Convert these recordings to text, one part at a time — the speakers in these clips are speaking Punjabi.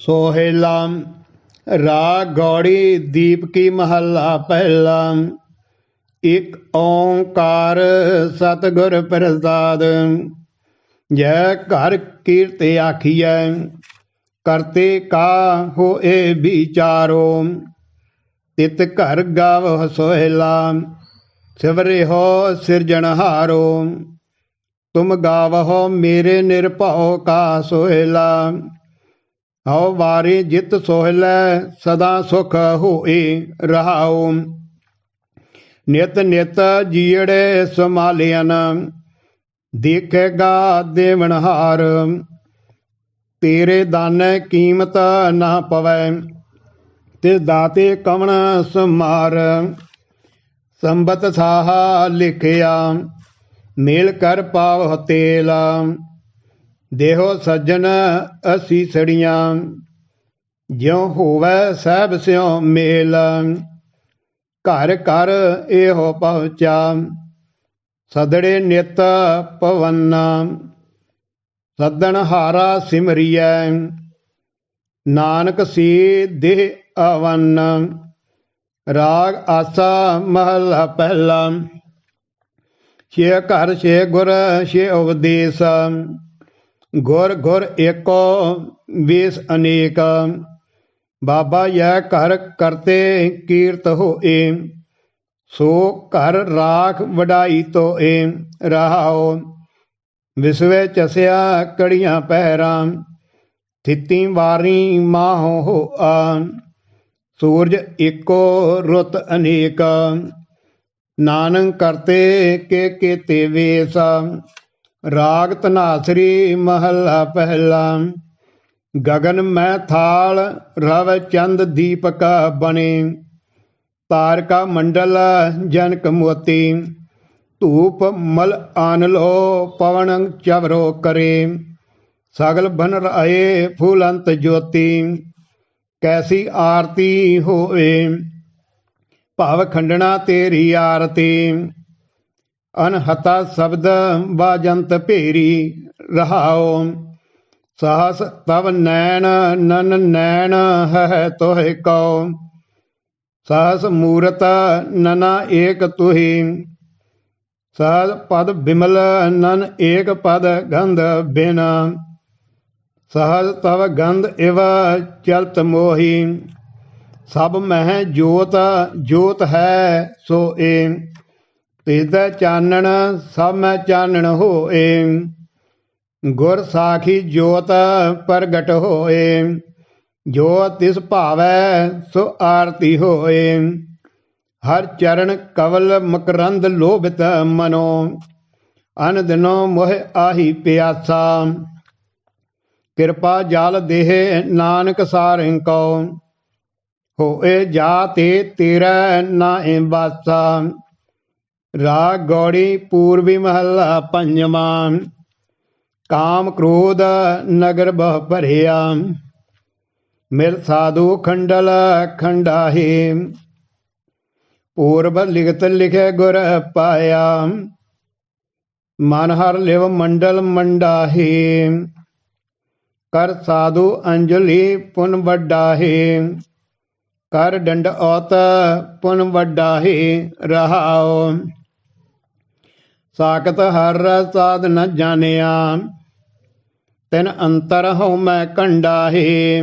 ਸੋਹੇਲਾ ਰਾਗ ਗੌੜੀ, ਦੀਪ ਕੀ ਮਹੱਲਾ ਪਹਿਲਾ। ਇਕ ਓੰਕਾਰ ਸਤਿਗੁਰ ਪ੍ਰਸਾਦ, ਜੈ ਘਰ ਕੀਰਤ ਆਖੀਐ, ਕਰਤੇ ਕਾ ਹੋਏ ਵਿਚਾਰੋ। ਤਿਤ ਘਰ ਗਾਵ ਸੋਹਿਲਾ ਸਿਵਰੇ ਹੋ ਸਿਰਜਣਹਾਰੋ ਤੁਮ ਗਾਵਹੁ ਮੇਰੇ ਨਿਰਭਉ ਕਾ ਸੋਹਿਲਾ ਹਉ ਵਾਰੇ ਜਿਤ ਸੋਹਿਲੈ ਸਦਾ ਸੁਖ ਹੋਏ ਰਹਾਉ। ਨਿਤ ਨਿਤ ਜੀੜੇ ਸਮਾਲਿਆਨ ਦੇਖੇਗਾ ਦੇਵਨਹਾਰ ਤੇਰੇ ਦਾਨੈ ਕੀਮਤ ਨਾ ਪਵੈ, ਤੇ ਦਾਤੇ ਕਵਣ ਸਮਾਰ। ਸੰਬਤ ਸਾਹਾ ਲਿਖਿਆ, ਮੇਲ ਕਰ ਪਾਵ ਤੇਲਾ। ਦੇਹੋ ਸੱਜਣ ਅਸੀ ਸੜੀਆਂ, ਜਿਉ ਹੋਵੈ ਸਹਿਬ ਸਿਉ ਮੇਲ। ਘਰ ਘਰ ਇਹੋ ਪਹੁੰਚਾ, ਸਦੜੇ ਨਿਤ ਪਵਨ। ਸੱਦਣ ਹਾਰਾ ਸਿਮਰੀਐ, ਨਾਨਕ ਸੀ ਦੇਹ ਅਵਨ ਰਾਗ ਆਸਾ ਮਹਲਾ ਪਹਿਲਾ। ਛੇ ਘਰ, ਛੇ ਗੁਰ, ਛੇ ਉਪਦੇਸ਼। ਗੁਰ ਗੁਰ ਏਕੋ ਵੇਸ ਅਨੇਕ, ਬਾਬਾ ਯਹ ਘਰ ਕਰਤੇ ਕੀਰਤ ਹੋਏ, ਸੋ ਘਰ ਰਾਖ ਵਡਾਈ ਤੋਏ ਰਹਾਓ, ਵਿਸਵੇ ਚਸਿਆ ਕੜੀਆਂ ਪਹਿਰਾਂ ਥਿੱਤੀ ਵਾਰੀ ਮਾਹੋ ਹੋਆ, ਸੂਰਜ ਏਕੋ ਰੁੱਤ ਅਨੇਕ, ਨਾਨਕ ਕਰਤੇ ਕੇ ਕੇਤੇ ਵੇਸ ਰਾਗ ਧਨਾਸਰੀ ਮਹੱਲਾ ਪਹਿਲਾ। ਗਗਨ ਮੈਂ ਥਾਲ, ਰਵ ਚੰਦ ਦੀਪਕ ਬਣੇ। ਤਾਰਕਾ ਮੰਡਲ ਜਨਕ ਮੋਤੀ। ਧੂਪ ਮਲ ਆਨ ਲੋ, ਪਵਨ ਚਵਰੋ ਕਰੇ। ਸਗਲ ਬਨ ਰਾਏ ਫੂਲੰਤ ਜੋਤੀ। ਕੈਸੀ ਆਰਤੀ ਹੋਏ ਭਾਵ ਖੰਡਣਾ ਤੇਰੀ ਆਰਤੀ। ਅਨਹਤਾ ਸ਼ਬਦ ਬਾਜੰਤ ਭੇਰੀ ਰਹਾਓ ਸਾਹਸ ਤਵ ਨੈਣ ਨਨ ਨੈਣ ਹੈ ਤੋਹਿ ਕਉ, ਸਾਹਸ ਮੂਰਤ ਨਨਾ ਏਕ ਤੁਹੀ ਸਾਧ ਪਦ ਬਿਮਲ ਨਨ ਏਕ ਪਦ ਗੰਧ ਬਿਨ ਸਹਜ ਤਵ ਗੰਧ ਇਵ ਚਲਤ ਮੋਹੀ, ਸਭ ਮਹਿ ਜੋਤ ਜੋਤ ਹੈ ਸੋ ਏ। ਤੇਦਾ ਚਾਨਣ ਸਭ ਮੈਂ ਚਾਨਣ ਹੋਏ। ਗੁਰ ਸਾਖੀ ਜੋਤ ਪ੍ਰਗਟ ਹੋਏ। ਜੋ ਤਿਸ ਭਾਵੈ, ਸੋ ਆਰਤੀ ਹੋਏ। ਹਰ ਚਰਨ ਕਵਲ ਮਕਰੰਦ ਲੋਭਿਤ ਮਨੋ। ਅਨ ਦਿਨੋ ਮੋਹ ਆਹੀ ਪਿਆਸਾ। ਕਿਰਪਾ ਜਲ ਦੇਹ ਨਾਨਕ ਸਾਰਿੰ ਕੋ। ਹੋਏ ਜਾ ਤੇ ਤੇਰਾ ਨਾਏ ਬਾਸਾ ਰਾਗ ਗੌੜੀ ਪੂਰਬੀ ਮਹੱਲਾ ਪੰਜਵਾਂ ਕਾਮ ਕ੍ਰੋਧ ਨਗਰ ਬਹ ਭਰਿਆ। ਮਿਲ ਸਾਧੂ ਖੰਡਲ ਖੰਡਾਹੀ। ਪੂਰਬ ਲਿਖਤ ਲਿਖੇ ਗੁਰ ਪਾਇਆ। ਮਨ ਹਰ ਲਿਵ ਮੰਡਲ ਮੰਡਾਹੀ। ਕਰ ਸਾਧੂ ਅੰਜਲੀ ਪੁਨ ਵੱਡਾਹੀ। ਕਰ ਡੰਡ ਔਤ ਪੁਨ ਵੱਡਾਹੀ ਰਹਾਓ ਸਾਖਤ ਹਰ ਸਾਧ ਨ ਜਾਣਿਆ, ਤਿਨ ਅੰਤਰ ਹਉ ਮੈਂ ਕੰਡਾਹੀ।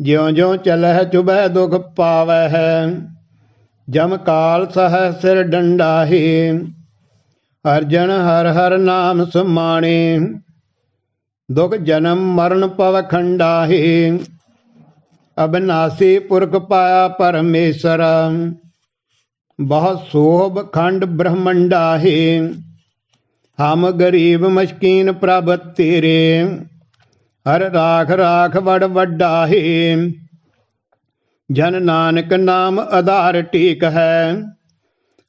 ਜਿਉ ਜਿਉ ਚਲਹਿ ਚੁਬੈ ਦੁਖ ਪਾਵੈ ਹੈ ਜਮ ਕਾਲ ਸਹਿ ਸਿਰ ਡੰਡਾਹੀ। ਅਰਜਨ ਹਰ ਹਰ ਨਾਮ ਸੁਮਾਣੇ, ਦੁਖ ਜਨਮ ਮਰਨ ਪਵ ਖੰਡਾਹੀ। ਅਬਨਾਸੀ ਪੁਰਖ ਪਾਇਆ ਪਰਮੇਸ਼ਰ ਬਹੁ ਸੋਭ ਖੰਡ ਬ੍ਰਹਮੰਡਾਹੀ, ਹਮ ਗਰੀਬ ਮਸਕੀਨ ਪ੍ਰਭ ਤੇਰੇ, ਹਰ ਰਾਖ ਰਾਖ ਵਡ ਵੱਡਾਹੀ। ਜਨ ਨਾਨਕ ਨਾਮ ਆਧਾਰ ਟੀਕ ਹੈ,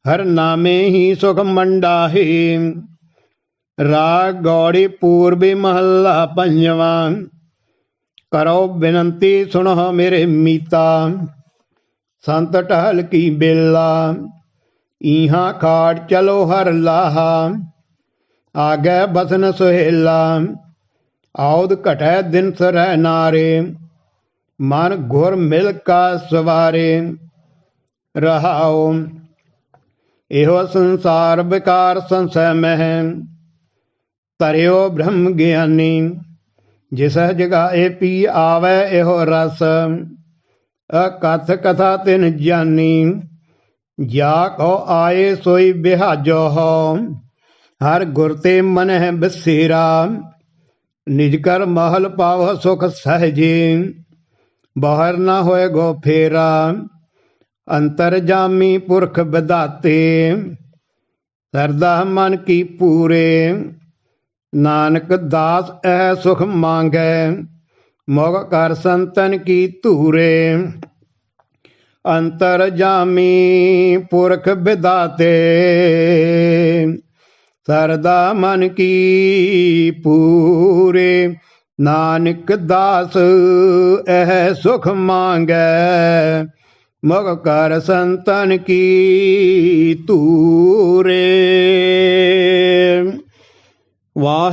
ਹਰ ਨਾਮੇ ਹੀ ਸੁਖ ਮੰਡਾਹੀ। ਰਾਗ ਗੌੜੀ ਪੂਰਬੀ ਮਹੱਲਾ ਪੰਜਵਾਂ, ਕਰੋ ਬੇਨੰਤੀ ਸੁਣੋ ਮੇਰੇ ਮੀਤਾ। ਸੰਤ ਟਹਲ ਕੀ ਬੇਲਾ, ਈਹਾ ਖਾੜ ਚਲੋ ਹਰ ਲਾਹਾ। ਆਗੇ ਬਸਨ ਸੁਹੇਲਾ, ਆਉਦ ਘਟੈ ਦਿਨ ਸਰੈ ਨਾਰੇ। ਮਨ ਗੁਰ ਮਿਲ ਕਾ ਸਵਾਰੇ, ਰਹਾਉ। ਇਹੋ ਸੰਸਾਰ ਵਿਕਾਰ ਸੰਸੈ ਮਹਿ ਤਰਿਓ ਬ੍ਰਹਮ ਗਿਆਨੀ। ਜਿਸ ਜਗਾਏ ਪੀ ਆਵੈ ਇਹੋ ਰਸ। ਅਕਥ ਕਥਾ ਤਿਨ ਜਾਨੀ, ਜਾ ਕੋ ਆਏ ਸੋਈ ਬਿਹਾਜੋ ਹੋ। ਹਰ ਗੁਰ ਤੇ ਮਨ ਹੈ ਬਸੇਰਾ, ਨਿਜ ਕਰ ਮਹਲ ਪਾਵ ਸੁਖ ਸਹਜੇ। ਬਾਹਰ ਨਾ ਹੋਏ ਗੋ ਫੇਰਾ, ਅੰਤਰ ਜਾਮੀ ਪੁਰਖ ਵਿਦਾਤੇ ਸਰਦਾ ਮਨ ਕੀ ਪੂਰੇ, ਨਾਨਕ ਦਾਸ ਐ ਸੁਖ ਮੰਗੈ। ਮੋਗ ਕਰ ਸੰਤਨ ਕੀ ਧੂਰੇ ਅੰਤਰ ਜਾਮੀ ਪੁਰਖ ਵਿਦਾਤੇ ਸਰਦਾ ਮਨ ਕੀ ਪੂਰੇ ਨਾਨਕ ਦਾਸ ਇਹ ਸੁਖ ਮੰਗੈ ਮਗ ਕਰ ਸੰਤਨ ਕੀ